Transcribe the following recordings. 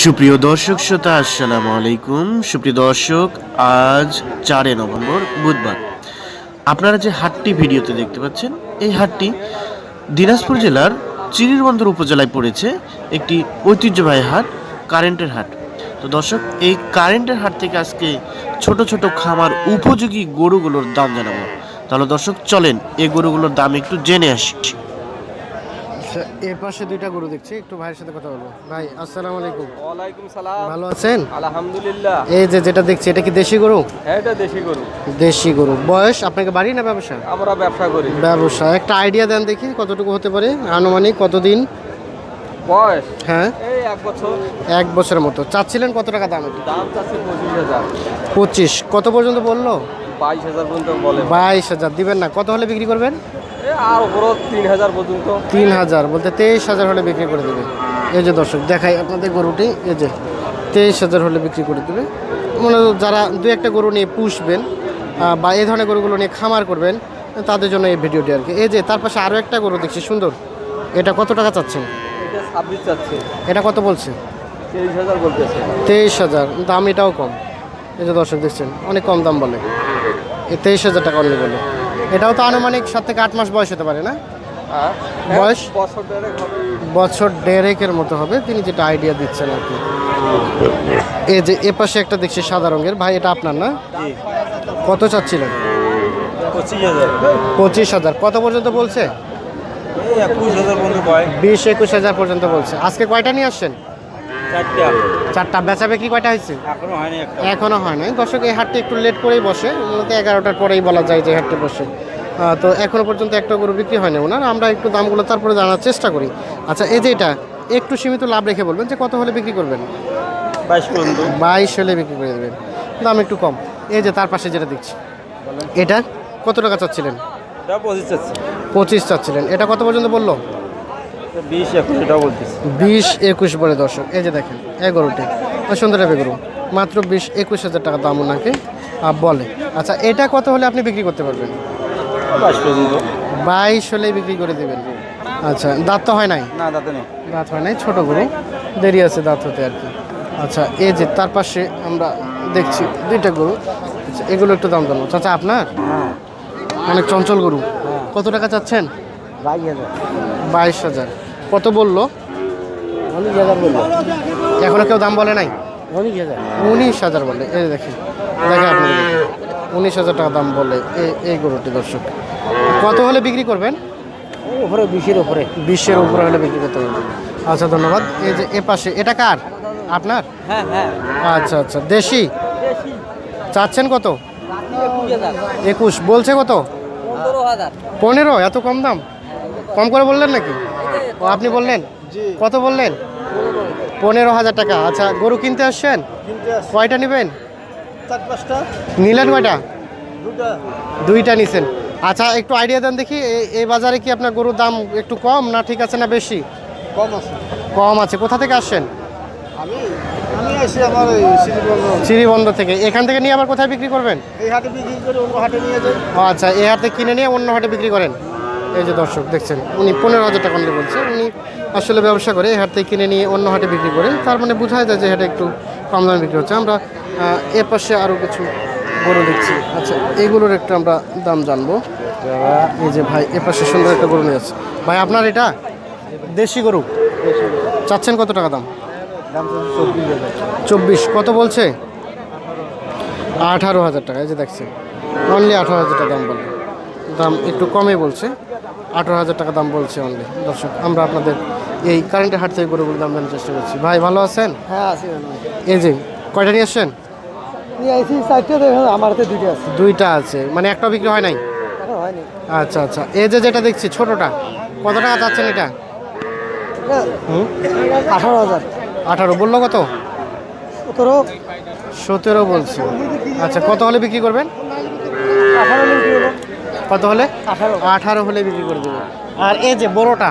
সুপ্রিয় দর্শক শ্রোতা, আসসালামু আলাইকুম। সুপ্রিয় দর্শক, আজ চারে নভেম্বর, বুধবার। আপনারা যে হাটটি ভিডিওতে দেখতে পাচ্ছেন, এই হাটটি দিনাজপুর জেলার চিরিরবন্দর উপজেলায় পড়েছে একটি ঐতিহ্যবাহী হাট, কারেন্টের হাট। তো দর্শক, এই কারেন্টের হাট থেকে আজকে ছোট ছোট খামার উপযোগী গরুগুলোর দাম জানাব। তাহলে দর্শক, চলেন এই গরুগুলোর দাম একটু জেনে আসি। আচ্ছা এর পাশে দুইটা গরু দেখছি একটু ভাইয়ের সাথে কথা বলব। ভাই আসসালামু আলাইকুম। ওয়ালাইকুম সালাম। ভালো আছেন? আলহামদুলিল্লাহ। এই যে যেটা দেখছি এটা কি দেশি গরু? হ্যাঁ এটা দেশি গরু। দেশি গরু। বয়স আপনাকে বাড়ি না ব্যবসা? আমরা ব্যবসা করি। ব্যবসা। একটা আইডিয়া দেন দেখি কতটুকু হতে পারে আনুমানিক কতদিন? বয়স? হ্যাঁ। এই এক বছর। এক বছরের মতো। চাচ্ছিলেন কত টাকা দাম দাম চাচ্ছে পঁচিশ হাজার। পঁচিশ। কত পর্যন্ত বলল? বাইশ হাজার পর্যন্ত বলে। বাইশ হাজার। দিবেন না। কত হলে বিক্রি করবেন? আর উপরও তিন হাজার পর্যন্ত। তিন হাজার বলতে তেইশ হাজার হলে বিক্রি করে দেবে। এই যে দর্শক দেখাই আপনাদের গরুটি এই যে তেইশ হাজার হলে বিক্রি করে দেবে। মানে যারা দু একটা গরু নিয়ে পুষবেন বা এই ধরনের গরুগুলো নিয়ে খামার করবেন তাদের জন্য এই ভিডিওটি আর কি। এই যে তার পাশে আরও একটা গরু দেখছি সুন্দর। এটা কত টাকা চাচ্ছেন? এটা কত বলছে? তেইশ হাজার দাম এটাও কম। এই যে দর্শক দেখছেন অনেক কম দাম বলে। এই তেইশ হাজার টাকা অনলি বলে। এটাও তো আনুমানিক সাত থেকে আট মাস বয়স হতে পারে না? হ্যাঁ। বয়স? বছর বছর মতো হবে তিনি যেটা আইডিয়া দিচ্ছেন আর কি। এই যে এ পাশে একটা দেখছি সাদা রঙের। ভাই এটা আপনার না? কত চাচ্ছিলেন? পঁচিশ হাজার। কত পর্যন্ত বলছে? বিশ একুশ হাজার পর্যন্ত বলছে। আজকে কয়টা নিয়ে আসছেন? চারটা। বেচা বিক্রি কয়টা হয়েছে? এখনও হয় নাই দর্শক এই হাটটি একটু লেট করেই বসে। মূলত এগারোটার পরেই বলা যায় যে হাটটি বসে। তো এখনও পর্যন্ত একটা গরু বিক্রি হয়নি ওনার। আমরা একটু দামগুলো তারপরে জানার চেষ্টা করি। আচ্ছা এই যে এটা একটু সীমিত লাভ রেখে বলবেন যে কত হলে বিক্রি করবেন? বাইশ পর্যন্ত। বাইশ হলে বিক্রি করে দেবেন। দাম একটু কম। এই যে তার পাশে যেটা দেখছি। এটা কত টাকা চাচ্ছিলেন? পঁচিশ চাচ্ছিলেন। এটা কত পর্যন্ত বলল? বিশ একুশ বলে দর্শক এই যে দেখেন এগারোটি সুন্দর হবে গরু। মাত্র বিশ একুশ হাজার টাকা দাম ওনাকে বলে। আচ্ছা এটা কত হলে আপনি বিক্রি করতে পারবেন? বাইশ পর্যন্ত। বাইশ হলে বিক্রি করে দেবেন। আচ্ছা দাঁত তো হয় নাই? না তাতে নেই। দাঁত হয় নাই ছোট গরু। দেরি আছে দাঁত হতে আর কি। আচ্ছা এই যে তার পাশে আমরা দেখছি দুইটা গরু। আচ্ছা এগুলো একটু দাম দাম চাচা আপনার? অনেক চঞ্চল গরু। কত টাকা চাচ্ছেন? বাইশ হাজার। বাইশ হাজার। কত বলল? উনিশ হাজার বলব এখনও কেউ দাম বলে নাই? উনিশ হাজার উনিশ হাজার বলে। এই দেখেন দেখে আপনি উনিশ হাজার টাকা দাম বলে এই এই গরুটি দর্শক। কত হলে বিক্রি করবেন? উপরে বিশের উপরে। বিশের উপরে হলে বিক্রি করতে পারবেন। আচ্ছা ধন্যবাদ। এই যে এ পাশে এটা কার? আপনার? হ্যাঁ হ্যাঁ। আচ্ছা আচ্ছা। দেশি? চাচ্ছেন কত? একুশ বলছে কত? পনেরো? এত কম দাম? কম করে বললেন নাকি? ও আপনি বললেন? কত বললেন? পনেরো হাজার টাকা। আচ্ছা গরু কিনতে আসছেন? কয়টা নেবেন? নিলেন কয়টা? দুটা। দুইটা নিছেন। আচ্ছা একটু আইডিয়া দেন দেখি এই- বাজারে কি আপনার গরুর দাম একটু কম না ঠিক আছে না বেশি? কম আছে। কম আছে। কোথা থেকে আসছেন? আমি আমি আসি আমার শ্রীবন্ধ চিরিবন্ধ থেকে। এখান থেকে নিয়ে আবার কোথায় বিক্রি করবেন? এই হাটে বিক্রি করে অন্য হাটে নিয়ে যাই। ও আচ্ছা এই হাটে কিনে নিয়ে অন্য হাটে বিক্রি করেন? এই যে দর্শক দেখছেন উনি পনেরো হাজার টাকা নিয়ে বলছে উনি আসলে ব্যবসা করে এই হাট থেকে কিনে নিয়ে অন্য হাটে বিক্রি করে তার মানে বোঝায় যায় যে হাটে একটু কম দামে বিক্রি হচ্ছে। আমরা এ পাশে আরও কিছু গরু দেখছি। আচ্ছা এগুলোর একটু আমরা দাম জানব। এই যে ভাই এ পাশে সুন্দর একটা গরু নিয়ে আছে ভাই আপনার এটা? দেশি গরু? চাচ্ছেন কত টাকা দাম? চব্বিশ কত বলছে? আঠারো হাজার টাকা এই যে দেখছেন। অনলি আঠারো হাজার টাকা দাম বলে। দাম একটু কমে বলছে। আঠারো হাজার টাকা দাম বলছে অনলি দর্শক আমরা আপনাদের এই কারেন্টের হাট থেকে গরুগুলোর দাম জানার চেষ্টা করছি। ভাই ভালো আছেন? হ্যাঁ আছি এই যে কয়টা নিয়ে আসছেন? আমার হাতে দুইটা আছে। দুইটা আছে। মানে একটা বিক্রি হয় নাই? আচ্ছা আচ্ছা। এই যে যেটা দেখছি ছোটটা কত টাকা চাচ্ছেন এটা? আঠারো হাজার। আঠারো বলল কত? সতেরো। সতেরো বলছে। আচ্ছা কত হলে বিক্রি করবেন? আঠারো কত হলে? আঠারো। আঠারো হলে বিক্রি করে দেবো। আর এই যে বড়টা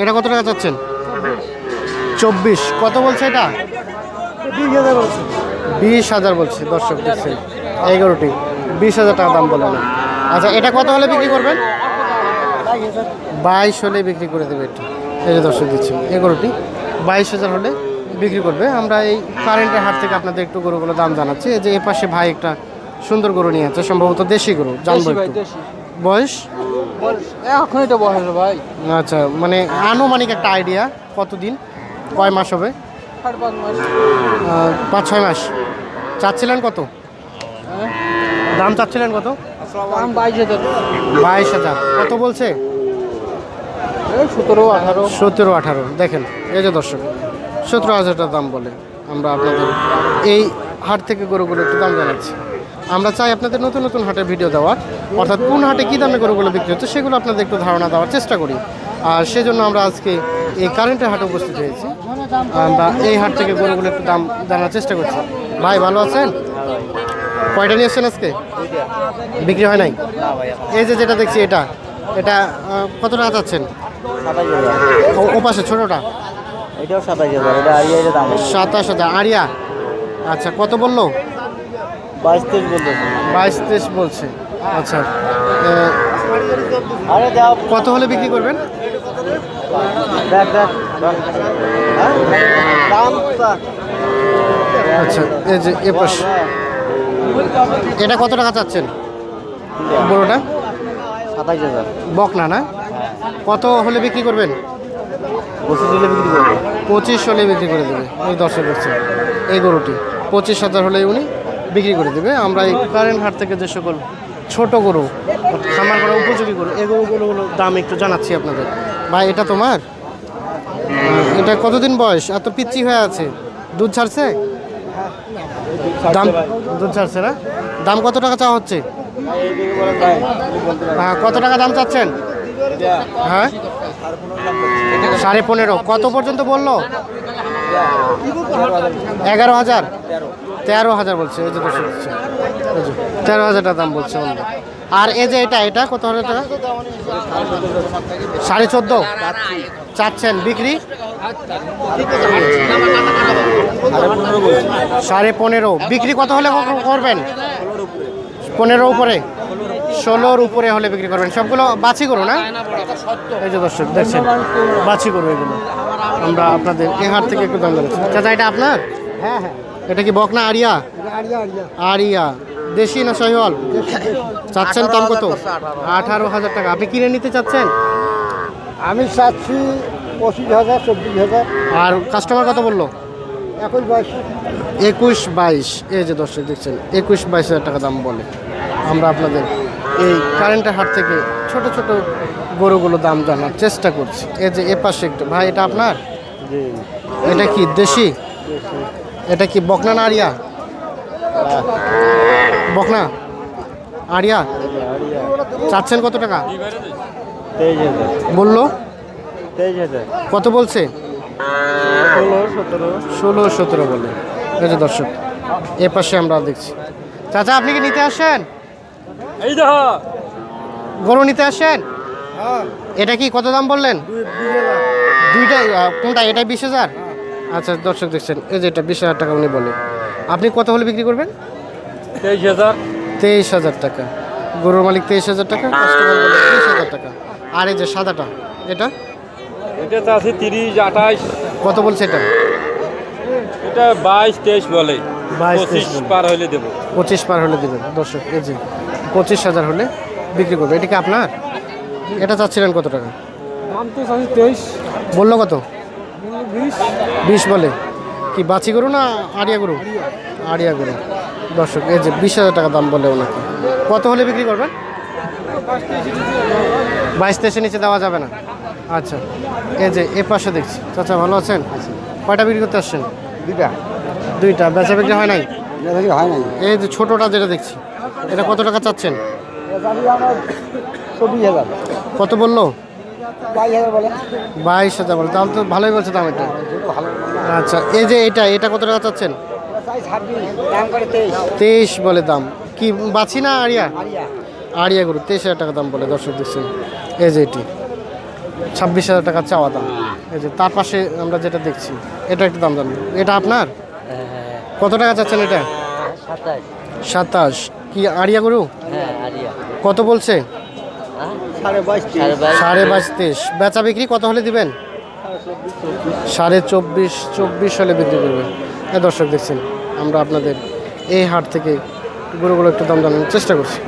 এটা কত টাকা চাচ্ছেন? চব্বিশ। কত বলছে এটা? বিশ হাজার বলছে। দর্শক দিচ্ছে এগারোটি বিশ হাজার টাকা দাম বলে আচ্ছা এটা কত হলে বিক্রি করবেন? বাইশ হলে বিক্রি করে দেবে এটা। এই যে দর্শক দিচ্ছে এগারোটি বাইশ হাজার হলে বিক্রি করবে। আমরা এই কারেন্টের হাট থেকে আপনাদের একটু গরুগুলো দাম জানাচ্ছি। এই যে এ পাশে ভাই একটা সুন্দর গরু নিয়ে আছে সম্ভবত দেশি গরু জানব। বয়স? এখন এটা বয়স ভাই। আচ্ছা মানে আনুমানিক একটা আইডিয়া কতদিন? কয় মাস হবে? পাঁচ ছয় মাস। চাচ্ছিলেন কত? হ্যাঁ? দাম চাচ্ছিলেন কত? বাইশ হাজার। কত বলছে? সতেরো আঠারো। সতেরো আঠারো। দেখেন এই যে দর্শক সতেরো হাজার দাম বলে আমরা আপনাদের এই হাট থেকে গরুগুলো একটু দাম জানাচ্ছি। আমরা চাই আপনাদের নতুন নতুন হাটের ভিডিও দেওয়ার। অর্থাৎ কোন হাটে কী দামে গরুগুলো বিক্রি হচ্ছে সেগুলো আপনাদের একটু ধারণা দেওয়ার চেষ্টা করি। আর সেজন্য আমরা আজকে এই কারেন্টের হাটে উপস্থিত হয়েছি। আমরা এই হাট থেকে গরুগুলো একটু দাম জানার চেষ্টা করছি। ভাই ভালো আছেন? কয়টা নিয়ে এসছেন আজকে? বিক্রি হয় নাই? এই যে যেটা দেখছি এটা এটা কত টাকা চাচ্ছেন? ও- পাশে ছোটোটা? সাতাশ হাজার আরিয়া আচ্ছা কত বলল? বাইশ তেইশ বলতেছে বাইশ তেইশ বলছে। আচ্ছা। এ, আরে দাও কত হলে বিক্রি করবেন? দেখ দাম আচ্ছা এই যে এ পাশ। এটা কত টাকা চাচ্ছেন? বড়োটা? সাতাশ হাজার। বকনা না? কত হলে বিক্রি করবেন? পঁচিশ দিলে বিক্রি করবে। পঁচিশ হলে বিক্রি করে দেবে। এই দর্শক হচ্ছে এই গরুটি। পঁচিশ হাজার হলে উনি বিক্রি করে দেবে। আমরা এই কারেন্ট হাট থেকে যে সকল ছোট গরু, খামার করা উপযোগী গরু, এই গরুগুলো দাম একটু জানাচ্ছি আপনাদের। ভাই, এটা তোমার? এটা কতদিন বয়স? এত পিচ্ছি হয়ে আছে। দুধ ছাড়ছে? দাম দুধ ছাড়ছে না? দাম কত টাকা চাওয়া হচ্ছে? হ্যাঁ কত টাকা দাম চাচ্ছেন? হ্যাঁ? সাড়ে পনেরো। কত পর্যন্ত বলল? এগারো হাজার? তেরো হাজার বলছে, এই যে। তেরো হাজার টাকা দাম বলছে অন্য আর এই যে এটা এটা কত হাজার টাকা? সাড়ে চোদ্দ। চাচ্ছেন বিক্রি? সাড়ে পনেরো। বিক্রি কত হলে করবেন? পনেরো উপরে। ষোলোর উপরে হলে বিক্রি করবেন। সবগুলো বাছি করো না? এই যে দর্শক, দেখছেন? বাছি করো এগুলো। আমরা আপনাদের এ হাট থেকে একটু দাম জানাচ্ছি চাচা, এটা আপনার? হ্যাঁ হ্যাঁ। এটা কি বকনা আরিয়া? Area area. আরিয়া। দেশি না সহিওয়াল? চাচ্ছেন দাম কত? আঠারো হাজার টাকা। আপনি কিনে নিতে চাচ্ছেন? আমি চাচ্ছি পঁচিশ হাজার চব্বিশ হাজার। আর কাস্টমার কত বলল? একুশ বাইশ। একুশ বাইশ। এই যে দর্শক দেখছেন একুশ বাইশ হাজার টাকা দাম বলে। আমরা আপনাদের এই কারেন্টের হাট থেকে ছোট ছোট গরুগুলো দাম জানার চেষ্টা করছি। এই যে এ পাশে একটু ভাই এটা আপনার? এটা কি দেশি। এটা কি বকনা না আরিয়া? বকনা? আরিয়া? চাচ্ছেন কত টাকা? বলল? কত বলছে? ষোলো সতেরো বলে। এই যে দর্শক এ পাশে আমরা দেখছি। চাচা আপনি কি নিতে আসেন? এই গরু নিতে আসেন? এটা কি কত দাম বললেন? দুইটা কোনটা? এটা বিশ হাজার? আচ্ছা দর্শক দেখছেন এই যে এটা বিশ হাজার টাকা উনি বলে। আপনি কত হলে বিক্রি করবেন? তেইশ হাজার। তেইশ হাজার টাকা। গরুর মালিক তেইশ হাজার টাকা কাস্টমার বলে তেইশ হাজার টাকা। আর এই যে সাদাটা এটা? এটা তো আছে তিরিশ আঠাশ কত বলছে এটা? এটা বাইশ তেইশ বলে। 22, 23 পঁচিশ পার হইলে দেবো। পঁচিশ পার হলে দেবেন। দর্শক এই যে পঁচিশ হাজার হলে বিক্রি করবে। এটা কি আপনার? এটা চাচ্ছিলেন কত টাকা? দাম তো চাচ্ছি তেইশ। বলল কত? বিশ বলে। কি বাছি গরু না আড়িয়া গরু? আড়িয়া গরু। দর্শক এই যে বিশ হাজার টাকা দাম বলে ওনাকে। কত হলে বিক্রি করবেন? বাইশ তেইশে নিচে দেওয়া যাবে না। আচ্ছা এই যে এ পাশে দেখছি। চাচা ভালো আছেন? কয়টা বিক্রি করতে আসছেন? দুইটা। দুইটা। বেচা বিক্রি হয় নাই? হয় নাই। এই যে ছোটোটা যেটা দেখছি এটা কত টাকা চাচ্ছেন? চব্বিশ হাজার। কত বলল? বাইশ হাজার বলে। তাহলে তো ভালোই বলছে দাম এটা। আচ্ছা এই যে এটা এটা কত টাকা চাচ্ছেন? তেইশ। বলে দাম। কি বাছি না আরিয়া? আরিয়া। গরু তেইশ হাজার টাকা দাম বলে দর্শক দেখছেন। এই যে এটি ছাব্বিশ হাজার টাকা চাওয়া দাম। এই যে তার পাশে আমরা যেটা দেখছি এটা একটা দাম জানব। এটা আপনার? কত টাকা চাচ্ছেন এটা? সাতাশ। কি আড়িয়া গরু? হ্যাঁ কত বলছে? সাড়ে বাইশ সাড়ে বাইশ সাড়ে বাইশ তেইশ বেচা বিক্রি কত হলে দিবেন? সাড়ে চব্বিশ চব্বিশ হলে বিক্রি করবেন। হ্যাঁ দর্শক দেখছেন আমরা আপনাদের এই হাট থেকে গুরুগুলো একটু দাম জানানোর চেষ্টা করছি।